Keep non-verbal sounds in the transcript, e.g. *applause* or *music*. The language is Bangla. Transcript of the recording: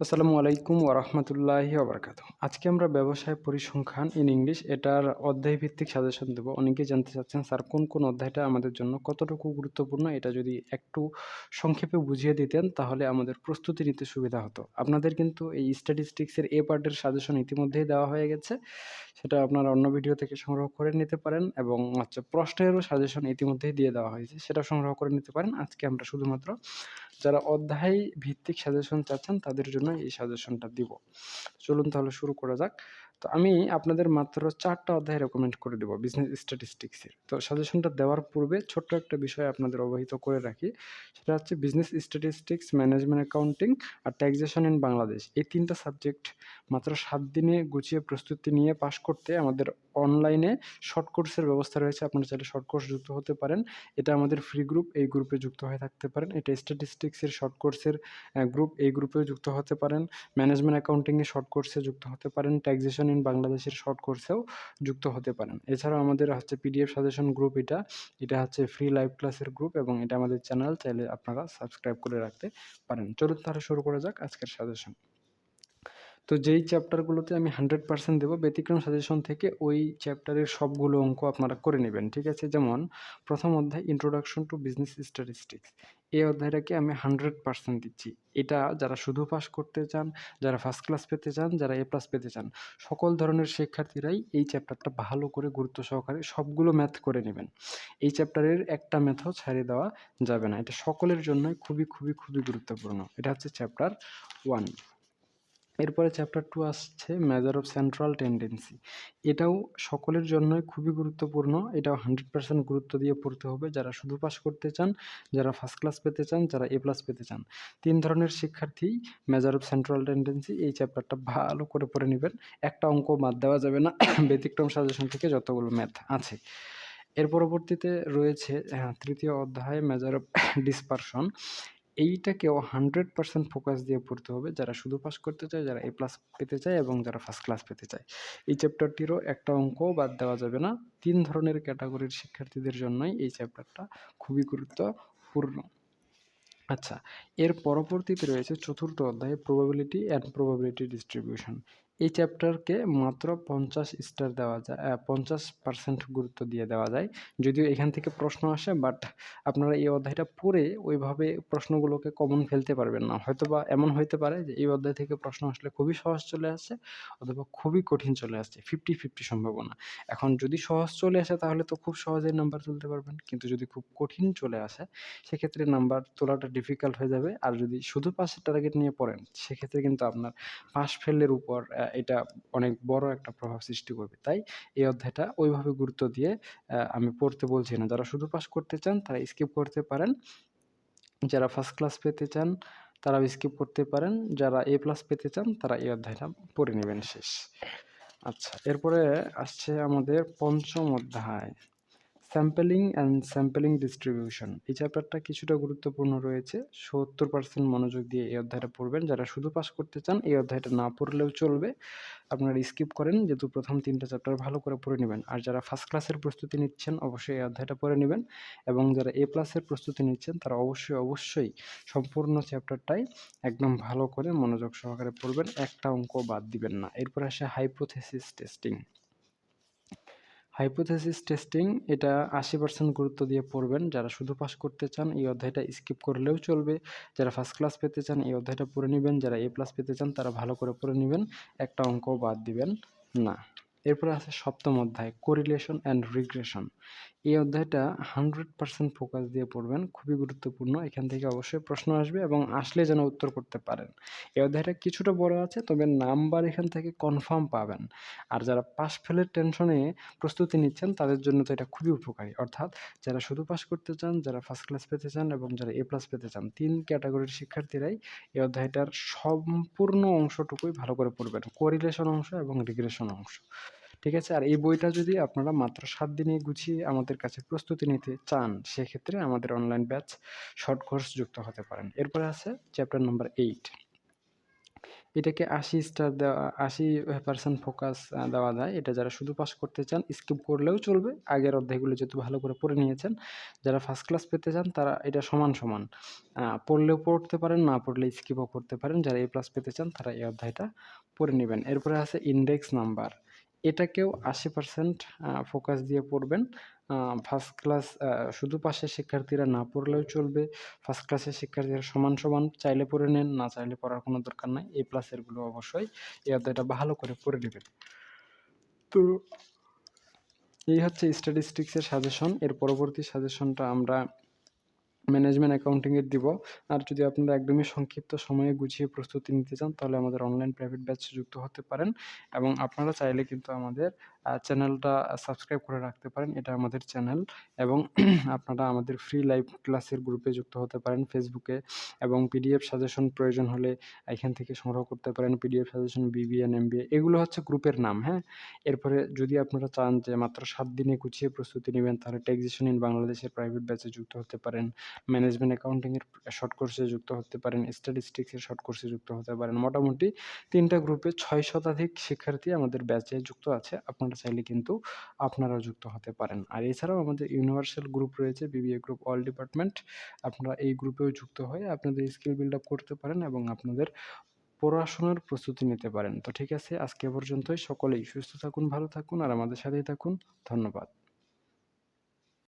আসসালামু আলাইকুম ওরহমতুল্লাহি ওবরাকাত আজকে আমরা ব্যবসায় পরিসংখ্যান ইন ইংলিশ এটার অধ্যায় ভিত্তিক সাজেশন দেবো। অনেকেই জানতে চাচ্ছেন, স্যার, কোন কোন অধ্যায়টা আমাদের জন্য কতটুকু গুরুত্বপূর্ণ? এটা যদি একটু সংক্ষেপে বুঝিয়ে দিতেন, তাহলে আমাদের প্রস্তুতি নিতে সুবিধা হতো। আপনাদের কিন্তু এই স্ট্যাটিস্টিক্সের এ পার্টের সাজেশন ইতিমধ্যেই দেওয়া হয়ে গেছে। সেটা আপনারা অন্য ভিডিও থেকে সংগ্রহ করে নিতে পারেন এবং হচ্ছে প্রশ্নেরও সাজেশন ইতিমধ্যেই দিয়ে দেওয়া হয়েছে, সেটা সংগ্রহ করে নিতে পারেন। আজকে আমরা শুধুমাত্র যারা অধ্যায় ভিত্তিক সাজেশন চাচ্ছেন তাদের জন্য এই সাজেশনটা দিব। চলুন তাহলে শুরু করা যাক। তো আমি আপনাদের মাত্র চারটা অধ্যায় রেকমেন্ড করে দেবো বিজনেস স্ট্যাটিস্টিক্সের তো সাজেশনটা দেওয়ার পূর্বে ছোট্ট একটা বিষয় আপনাদের অবহিত করে রাখি। সেটা হচ্ছে বিজনেস স্ট্যাটিস্টিক্স ম্যানেজমেন্ট অ্যাকাউন্টিং আর ট্যাক্সেশন ইন বাংলাদেশ এই তিনটা সাবজেক্ট মাত্র সাত দিনে গুছিয়ে প্রস্তুতি নিয়ে পাশ করতে আমাদের অনলাইনে শর্ট কোর্সের ব্যবস্থা রয়েছে। আপনারা চাইলে শর্ট কোর্স যুক্ত হতে পারেন। এটা আমাদের ফ্রি গ্রুপ এই গ্রুপে যুক্ত হয়ে থাকতে পারেন। এটা স্ট্যাটিস্টিক্সের শর্ট কোর্সের গ্রুপ এই গ্রুপেও যুক্ত হতে পারেন। ম্যানেজমেন্ট অ্যাকাউন্টিংয়ে শর্ট কোর্সে যুক্ত হতে পারেন। ট্যাক্সেশন ইন বাংলাদেশের শর্ট কোর্সেও যুক্ত হতে পারেন। এছাড়াও আমাদের হচ্ছে পিডিএফ সাজেশন গ্রুপ এটা। এটা হচ্ছে ফ্রি লাইভ ক্লাসের গ্রুপ এবং এটা আমাদের চ্যানেল চাইলে আপনারা সাবস্ক্রাইব করে রাখতে পারেন। চলুন তাহলে শুরু করা যাক আজকের সাজেশন। তো যেই চ্যাপ্টারগুলোতে আমি হান্ড্রেড পার্সেন্ট দেবো, ব্যতিক্রম সাজেশন থেকে ওই চ্যাপ্টারের সবগুলো অঙ্ক আপনারা করে নেবেন, ঠিক আছে? যেমন প্রথম অধ্যায় ইন্ট্রোডাকশন টু বিজনেস স্ট্যাটিস্টিক্স এই অধ্যায়টাকে আমি হান্ড্রেড পার্সেন্ট দিচ্ছি। এটা যারা শুধু পাস করতে চান, যারা ফার্স্ট ক্লাস পেতে চান, যারা এ প্লাস পেতে চান, সকল ধরনের শিক্ষার্থীরাই এই চ্যাপ্টারটা ভালো করে গুরুত্ব সহকারে সবগুলো ম্যাথ করে নেবেন। এই চ্যাপ্টারের একটা ম্যাথও ছাড়িয়ে দেওয়া যাবে না। এটা সকলের জন্যই খুবই খুবই খুবই গুরুত্বপূর্ণ। এটা হচ্ছে চ্যাপ্টার ওয়ান এরপরে চ্যাপ্টার টু আসছে মেজার অফ সেন্ট্রাল টেন্ডেন্সি এটাও সকলের জন্যই খুবই গুরুত্বপূর্ণ, এটাও হান্ড্রেড পার্সেন্ট গুরুত্ব দিয়ে পড়তে হবে। যারা শুধু পাস করতে চান, যারা ফার্স্ট ক্লাস পেতে চান, যারা এ প্লাস পেতে চান, তিন ধরনের শিক্ষার্থী মেজার অফ সেন্ট্রাল টেন্ডেন্সি এই চ্যাপ্টারটা ভালো করে পড়ে নেবেন। একটা অঙ্ক বাদ দেওয়া যাবে না, ব্যতিক্রম সাজেশন থেকে যতগুলো ম্যাথ আছে। এর পরবর্তীতে রয়েছে তৃতীয় অধ্যায় মেজার অফ ডিসপারশন এইটাকেও হান্ড্রেড পার্সেন্ট ফোকাস দিয়ে পড়তে হবে যারা শুধু পাস করতে চায়, যারা এ প্লাস পেতে চায় এবং যারা ফার্স্ট ক্লাস পেতে চায়। এই চ্যাপ্টারটিরও একটা অঙ্কও বাদ দেওয়া যাবে না। তিন ধরনের ক্যাটাগরির শিক্ষার্থীদের জন্যই এই চ্যাপ্টারটা খুবই গুরুত্বপূর্ণ। আচ্ছা এর পরবর্তীতে রয়েছে চতুর্থ অধ্যায় প্রবাবিলিটি অ্যান্ড প্রবাবিলিটি ডিস্ট্রিবিউশন এই চ্যাপ্টারকে মাত্র পঞ্চাশ স্টার দেওয়া যায় পঞ্চাশ পার্সেন্ট গুরুত্ব দিয়ে দেওয়া যায়। যদিও এখান থেকে প্রশ্ন আসে বাট আপনারা এই অধ্যায়টা পড়ে ওইভাবে প্রশ্নগুলোকে কমন ফেলতে পারবেন না। হয়তো বা এমন হইতে পারে যে এই অধ্যায় থেকে প্রশ্ন আসলে খুবই সহজ চলে আসছে অথবা খুবই কঠিন চলে আসছে ফিফটি ফিফটি সম্ভাবনা। এখন যদি সহজ চলে আসে, তাহলে তো খুব সহজেই নাম্বার তুলতে পারবেন। কিন্তু যদি খুব কঠিন চলে আসে, সেক্ষেত্রে নাম্বার তোলাটা ডিফিকাল্ট হয়ে যাবে। আর যদি শুধু পাশের টার্গেট নিয়ে পড়েন, সেক্ষেত্রে কিন্তু আপনার পাশ ফেলের উপর এটা অনেক বড় একটা প্রভাব সৃষ্টি করবে। তাই এই অধ্যায়টা ওইভাবে গুরুত্ব দিয়ে আমি পড়তে বলছি না। যারা শুধু পাস করতে চান, তারা স্কিপ করতে পারেন। যারা ফার্স্ট ক্লাস পেতে চান তারা স্কিপ করতে পারেন। যারা এ প্লাস পেতে চান, তারা এই অধ্যায়টা পড়ে নেবেন শেষ। আচ্ছা এরপরে আসছে আমাদের পঞ্চম অধ্যায়। স্যাম্পেলিং অ্যান্ড স্যাম্পেলিং ডিস্ট্রিবিউশন এই চ্যাপ্টারটা কিছুটা গুরুত্বপূর্ণ রয়েছে। সত্তর পার্সেন্ট মনোযোগ দিয়ে এই অধ্যায়টা পড়বেন। যারা শুধু পাস করতে চান, এই অধ্যায়টা না পড়লেও চলবে। আপনারা স্কিপ করেন, যেহেতু প্রথম তিনটা চ্যাপ্টার ভালো করে পড়ে নেবেন। আর যারা ফার্স্ট ক্লাসের প্রস্তুতি নিচ্ছেন, অবশ্যই এই অধ্যায়টা পড়ে নেবেন। এবং যারা এ প্লাসের প্রস্তুতি নিচ্ছেন, তারা অবশ্যই অবশ্যই সম্পূর্ণ চ্যাপ্টারটাই একদম ভালো করে মনোযোগ সহকারে পড়বেন। একটা অঙ্ক বাদ দিবেন না। এরপর আসে হাইপোথেসিস টেস্টিং হাইপোথেসিস টেস্টিং এটা আশি পার্সেন্ট গুরুত্ব দিয়ে পড়বেন। যারা শুধু পাস করতে চান, এই অধ্যায়টা স্কিপ করলেও চলবে। যারা ফার্স্ট ক্লাস পেতে চান, এই অধ্যায়টা পড়ে নেবেন। যারা এ প্লাস পেতে চান, তারা ভালো করে পড়ে নেবেন। একটা অঙ্কও বাদ দিবেন। না। এরপরে আছে সপ্তম অধ্যায় কোরিলেশন অ্যান্ড রিগ্রেশন এই অধ্যায়টা হান্ড্রেড পার্সেন্ট ফোকাস দিয়ে পড়বেন, খুবই গুরুত্বপূর্ণ। এখান থেকে অবশ্যই প্রশ্ন আসবে এবং আসলে যেন উত্তর করতে পারেন। এই অধ্যায়টা কিছুটা বড় আছে, তবে নাম্বার এখান থেকে কনফার্ম পাবেন। আর যারা পাস ফেলের টেনশনে প্রস্তুতি নিচ্ছেন, তাদের জন্য তো এটা খুবই উপকারী। অর্থাৎ যারা শুধু পাস করতে চান, যারা ফার্স্ট ক্লাস পেতে চান এবং যারা এ প্লাস পেতে চান, তিন ক্যাটাগরির শিক্ষার্থীরাই এই অধ্যায়টার সম্পূর্ণ অংশটুকুই ভালো করে পড়বেন। কোরিলেশন অংশ এবং রিগ্রেশন অংশ। ঠিক আছে? আর এই বইটা যদি আপনারা মাত্র সাত দিনে গুছিয়ে আমাদের কাছে প্রস্তুতি নিতে চান, সেক্ষেত্রে আমাদের অনলাইন ব্যাচ শর্ট কোর্স যুক্ত হতে পারেন। এরপরে আছে চ্যাপ্টার নাম্বার এইট এটাকে আশি স্টার দেওয়া, আশি পার্সেন্ট ফোকাস দেওয়া যায়। এটা যারা শুধু পাস করতে চান স্কিপ করলেও চলবে। আগের অধ্যায়গুলো যেহেতু ভালো করে পড়ে নিয়েছেন, যারা ফার্স্ট ক্লাস পেতে চান, তারা এটা সমান সমান পড়লেও পড়তে পারেন, না পড়লে স্কিপও করতে পারেন। যারা এ প্লাস পেতে চান, তারা এই অধ্যায়টা পড়ে নেবেন। এরপরে আছে ইন্ডেক্স নাম্বার এটাকেও আশি পার্সেন্ট ফোকাস দিয়ে পড়বেন। ফার্স্ট ক্লাস শুধু পাশের শিক্ষার্থীরা না পড়লেও চলবে। ফার্স্ট ক্লাসের শিক্ষার্থীরা সমান সমান চাইলে পড়ে নেন, না চাইলে পড়ার কোনো দরকার নাই। এ প্লাসেরগুলো অবশ্যই অধ্যায়টা ভালো করে পড়ে নেবেন। তো এই হচ্ছে স্ট্যাটিস্টিক্সের সাজেশন এর পরবর্তী সাজেশনটা আমরা ম্যানেজমেন্ট অ্যাকাউন্টিংয়ের দিব। আর যদি আপনারা একদমই সংক্ষিপ্ত সময়ে গুছিয়ে প্রস্তুতি নিতে চান, তাহলে আমাদের অনলাইন প্রাইভেট ব্যাচ যুক্ত হতে পারেন। এবং আপনারা চাইলে কিন্তু আমাদের চ্যানেলটা সাবস্ক্রাইব করে রাখতে পারেন, এটা আমাদের চ্যানেল। এবং *clears throat* আপনারা আমাদের ফ্রি লাইভ ক্লাসের গ্রুপে যুক্ত হতে পারেন ফেসবুকে এবং পিডিএফ সাজেশন প্রয়োজন হলে এখান থেকে সংগ্রহ করতে পারেন। পিডিএফ সাজেশন বিবিএন এমবিএ এগুলো হচ্ছে গ্রুপের নাম হ্যাঁ? এরপরে যদি আপনারা চান যে মাত্র সাত দিনে গুছিয়ে প্রস্তুতি নেবেন, তাহলে টেক্সিশন ইন বাংলাদেশের প্রাইভেট ব্যাচে যুক্ত হতে পারেন। ম্যানেজমেন্ট অ্যাকাউন্টিংয়ের শর্ট কোর্সে যুক্ত হতে পারেন। স্ট্যাটিস্টিক্সের শর্ট কোর্সে যুক্ত হতে পারেন। মোটামুটি তিনটা গ্রুপে ছয় শতাধিক শিক্ষার্থী আমাদের ব্যাচে যুক্ত আছে। আপনারা চাইলে কিন্তু আপনারাও যুক্ত হতে পারেন। আর এছাড়াও আমাদের ইউনিভার্সাল গ্রুপ রয়েছে বিবিএ গ্রুপ অল ডিপার্টমেন্ট আপনারা এই গ্রুপেও যুক্ত হয়ে আপনাদের স্কিল বিল্ড আপ করতে পারেন এবং আপনাদের পড়াশোনার প্রস্তুতি নিতে পারেন। তো ঠিক আছে, আজকে পর্যন্তই। সকলেই সুস্থ থাকুন, ভালো থাকুন, আর আমাদের সাথেই থাকুন। ধন্যবাদ।